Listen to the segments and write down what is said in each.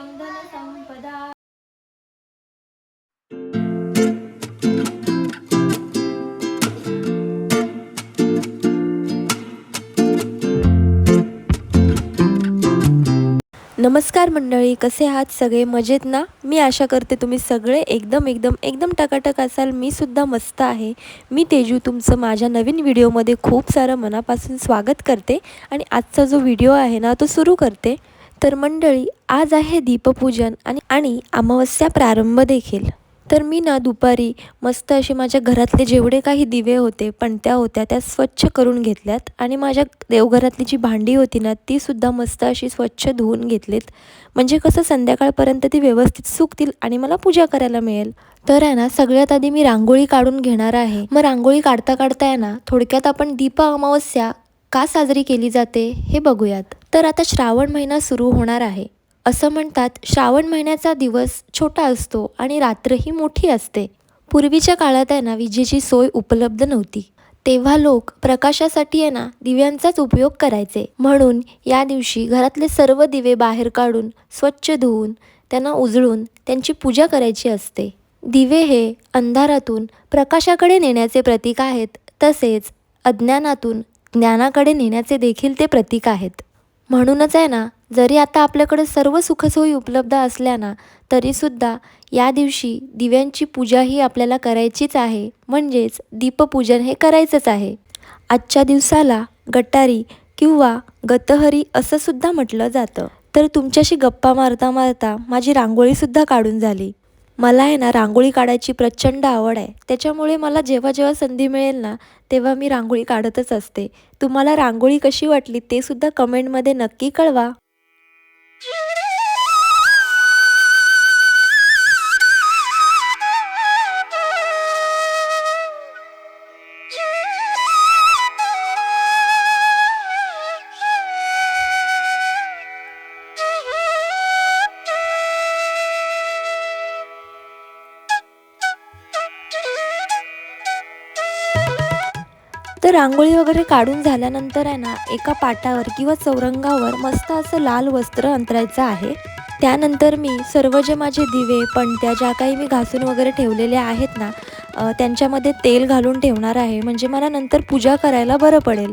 धनसम्पदा नमस्कार मंडळी कसे आहात सगळे? मजेत ना? मी आशा करते तुम्ही सगळे एकदम एकदम एकदम टकाटक असाल. मी सुद्धा मस्त आहे. मी तेजू तुमचं माझ्या नवीन व्हिडिओमध्ये खूप सारं मनापासून स्वागत करते. आणि आजचा जो व्हिडिओ आहे ना तो सुरू करते. तर मंडळी आज आहे दीपपूजन आणि आणि अमावस्या प्रारंभ देखील. तर मी ना दुपारी मस्त असे माझ्या घरातले जेवढे काही दिवे होते पणत्या होत्या त्या स्वच्छ करून घेतल्यात. आणि माझ्या देवघरातली जी भांडी होती ना ती सुद्धा मस्त अशी स्वच्छ धुवून घेतलीत. म्हणजे कसं संध्याकाळपर्यंत ती व्यवस्थित सुकतील आणि मला पूजा करायला मिळेल. तर आहे ना सगळ्यात आधी मी रांगोळी काढून घेणार आहे. मग रांगोळी काढता काढता आहे ना थोडक्यात आपण दीप अमावस्या का साजरी केली जाते हे बघूयात. तर आता श्रावण महिना सुरू होणार आहे. असं म्हणतात श्रावण महिन्याचा दिवस छोटा असतो आणि रात्रही मोठी असते. पूर्वीच्या काळात आहे ना विजेची सोय उपलब्ध नव्हती. तेव्हा लोक प्रकाशासाठी आहे ना दिव्यांचाच उपयोग करायचे. म्हणून या दिवशी घरातले सर्व दिवे बाहेर काढून स्वच्छ धुवून त्यांना उजळून त्यांची पूजा करायची असते. दिवे हे अंधारातून प्रकाशाकडे नेण्याचे प्रतीक आहेत. तसेच अज्ञानातून ज्ञानाकडे नेण्याचे देखील ते प्रतीक आहेत. म्हणूनच आहे ना जरी आता आपल्याकडे सर्व सुखसोयी उपलब्ध असल्या ना तरीसुद्धा या दिवशी दिव्यांची पूजा ही आपल्याला करायचीच आहे. म्हणजेच दीपपूजन हे करायचंच आहे. आजच्या दिवसाला गटारी किंवा गतहरी असं सुद्धा म्हटलं जातं. तर तुमच्याशी गप्पा मारता मारता माझी रांगोळीसुद्धा काढून झाली. मला आहे ना रांगोळी काढायची प्रचंड आवड आहे. त्याच्यामुळे मला जेव्हा जेव्हा संधी मिळेल ना तेव्हा मी रांगोळी काढतच असते. तुम्हाला रांगोळी कशी वाटली ते सुद्धा कमेंटमध्ये नक्की कळवा. तर रांगोळी वगैरे काढून झाल्यानंतर आहे ना एका पाटावर किंवा चौरंगावर मस्त असं लाल वस्त्र अंतरायचं आहे. त्यानंतर मी सर्व जे माझे दिवे पणत्या ज्या काही मी घासून वगैरे ठेवलेल्या आहेत ना त्यांच्यामध्ये तेल घालून ठेवणार आहे. म्हणजे मला नंतर पूजा करायला बरं पडेल.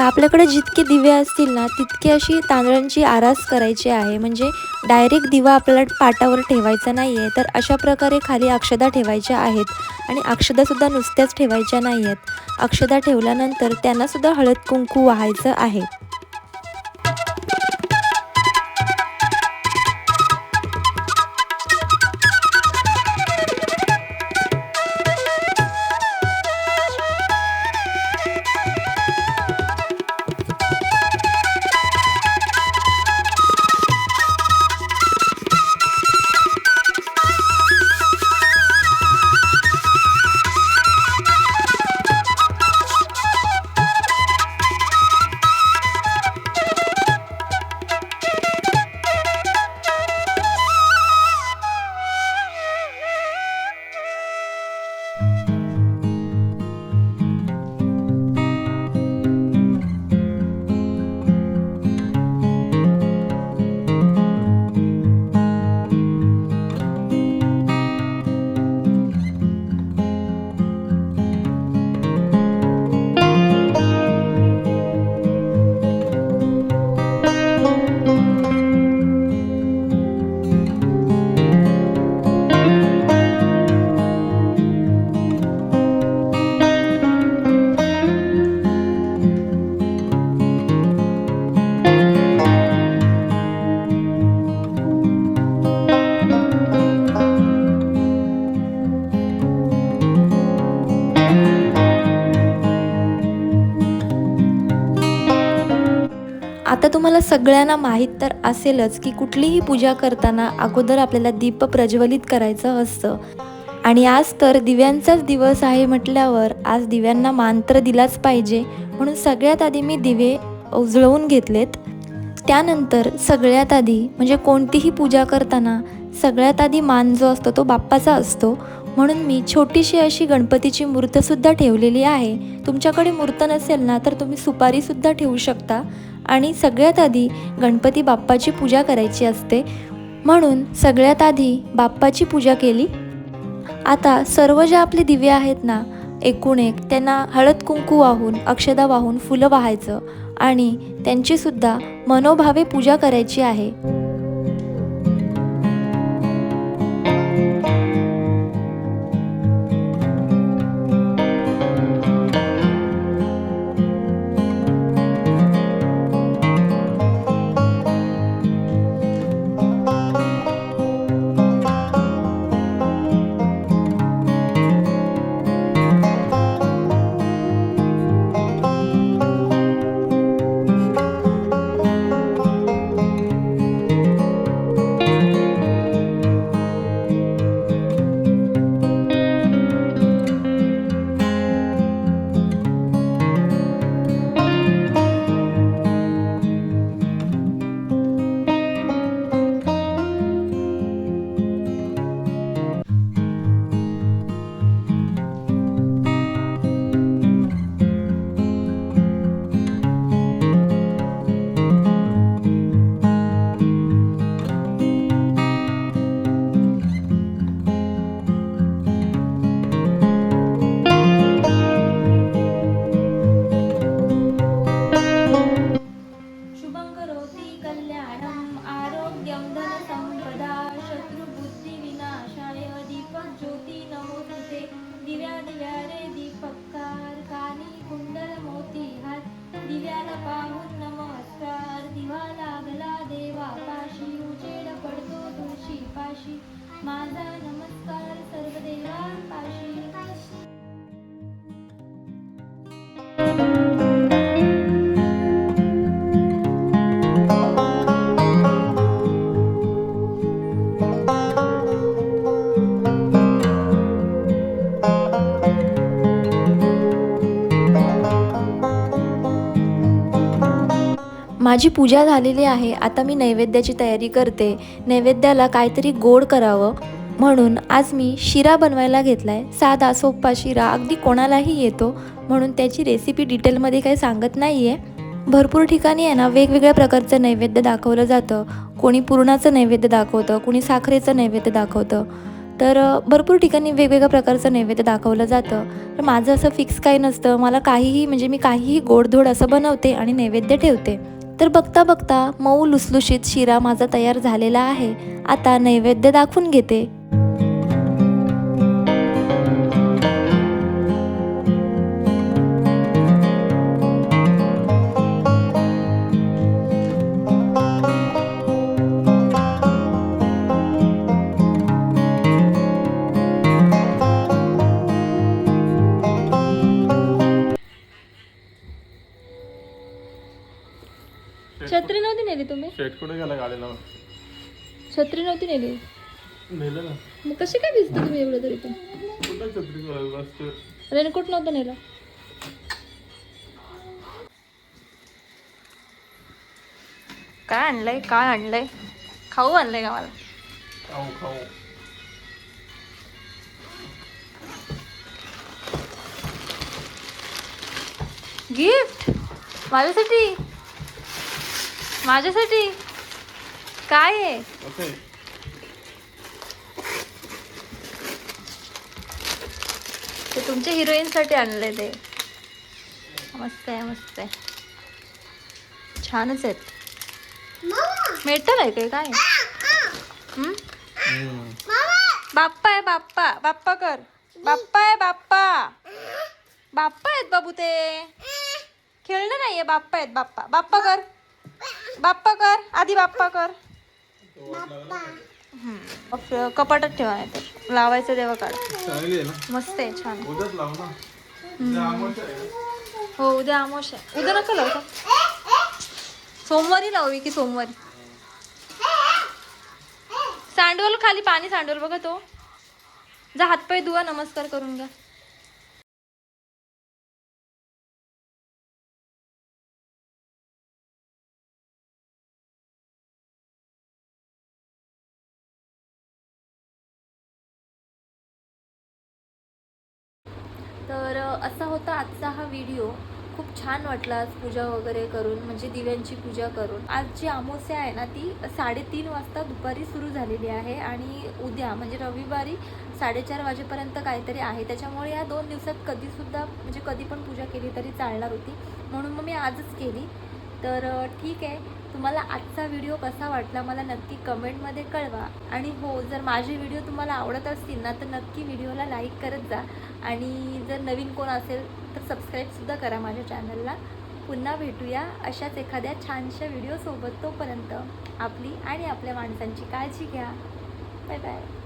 आता आपल्याकडे जितके दिवे असतील ना तितकी अशी तांदळांची आरास करायची आहे. म्हणजे डायरेक्ट दिवा आपल्याला पाटावर ठेवायचा नाही आहे तर अशा प्रकारे खाली अक्षदा ठेवायच्या आहेत. आणि अक्षदासुद्धा नुसत्याच ठेवायच्या नाही आहेत अक्षदा ठेवल्यानंतर त्यांनासुद्धा हळद कुंकू वाहायचं आहे. तुम्हाला सगळ्यांना माहीत तर असेलच की कुठलीही पूजा करताना अगोदर आपल्याला दीप प्रज्वलित करायचं असतं. आणि आज तर दिव्यांचाच दिवस आहे म्हटल्यावर आज दिव्यांना मांत्र दिलाच पाहिजे म्हणून सगळ्यात आधी मी दिवे उजळवून घेतलेत. त्यानंतर सगळ्यात आधी म्हणजे कोणतीही पूजा करताना सगळ्यात आधी मान जो असतो तो बाप्पाचा असतो. म्हणून मी छोटीशी अशी गणपतीची मूर्तसुद्धा ठेवलेली आहे. तुमच्याकडे मूर्त नसेल ना तर तुम्ही सुपारीसुद्धा ठेवू शकता. आणि सगळ्यात आधी गणपती बाप्पाची पूजा करायची असते. म्हणून सगळ्यात आधी बाप्पाची पूजा केली. आता सर्व जे आपले दिवे आहेत ना एकूण एक त्यांना हळद कुंकू वाहून अक्षदा वाहून फुलं वाहायचं. आणि त्यांचीसुद्धा मनोभावे पूजा करायची आहे. माझी पूजा झालेली आहे. आता मी नैवेद्याची तयारी करते. नैवेद्याला काहीतरी गोड करावं. म्हणून आज मी शिरा बनवायला घेतला आहे साधा सोप्पा शिरा. अगदी कोणालाही येतो. म्हणून त्याची रेसिपी डिटेलमध्ये काही सांगत नाही आहे भरपूर ठिकाणी आहे ना वेगवेगळ्या प्रकारचं नैवेद्य दाखवलं जातं. कोणी पुरणाचं नैवेद्य दाखवतं कोणी साखरेचं नैवेद्य दाखवतं. तर भरपूर ठिकाणी वेगवेगळ्या प्रकारचं नैवेद्य दाखवलं जातं. तर माझं असं फिक्स काही नसतं. मला काहीही म्हणजे मी काहीही गोडधोड असं बनवते आणि नैवेद्य ठेवते. तर बघता बघता मऊ लुसलुशीत शिरा माझा तयार झालेला आहे. आता नैवेद्य दाखवून घेते. शेट कुठे गेला गाडीला? छत्री नव्हती नेली. नेलं ना. मग कशी काय भिजते तुम्ही एवढं तरी पण? कुठं छत्री रेनकोट नव्हतं नेलं. काय आणलंय? काय आणलंय? खाऊ आणलंय का मला खाऊ खाऊ. गिफ्ट माझ्यासाठी? माझ्यासाठी? काय आहे? ते तुमच्या हिरोईनसाठी आणलंय ते. मस्त आहे मस्त आहे. छानच आहेत. मेटल आहे काय? काय? बाप्पा आहे बाप्पा. बाप्पा कर. बाप्पा आहे बाप्पा. बाप्पा आहेत बाबू ते. खेळणं नाहीये बाप्पा आहेत बाप्पा. बाप्पा कर. बाप्पा कर आधी बाप्पा कर. हम्म. कपाटात ठेवा नाही तर लावायचं तेव्हा काढ. चांगली आहे ना? मस्त आहे छान उद्याच लाव ना. उद्या आमोशा आहे. हो उद्या आमोश आहे. उद्या नका लावू का? सोमवारी लावू की सोमवारी? सांडवल खाली पाणी सांडवल बघा तो. जा हातपाय धुवा नमस्कार करून घ्या. तर असा होता आजचा हा व्हिडिओ. खूप छान वाटला आज पूजा वगैरे करून म्हणजे दिव्यांची पूजा करून. आज जी अमावस्या आहे ना ती साडेतीन वाजता दुपारी सुरू झालेली आहे आणि उद्या म्हणजे रविवारी साडेचार वाजेपर्यंत काहीतरी आहे. त्याच्यामुळे या दोन दिवसात कधीसुद्धा म्हणजे कधी पण पूजा केली तरी चालणार होती. म्हणून मग मी आजच केली. तर ठीक आहे. तुम्हाला आजचा व्हिडिओ कसा वाटला मला नक्की कमेंटमध्ये कळवा. आणि हो जर माझे व्हिडिओ तुम्हाला आवडत असतील ना तर नक्की व्हिडिओला लाईक करत जा. आणि जर नवीन कोण असेल तर सबस्क्राईबसुद्धा करा माझ्या चॅनलला. पुन्हा भेटूया अशाच एखाद्या छानशा व्हिडिओसोबत तोपर्यंत आपली आणि आपल्या माणसांची काळजी घ्या. Bye bye.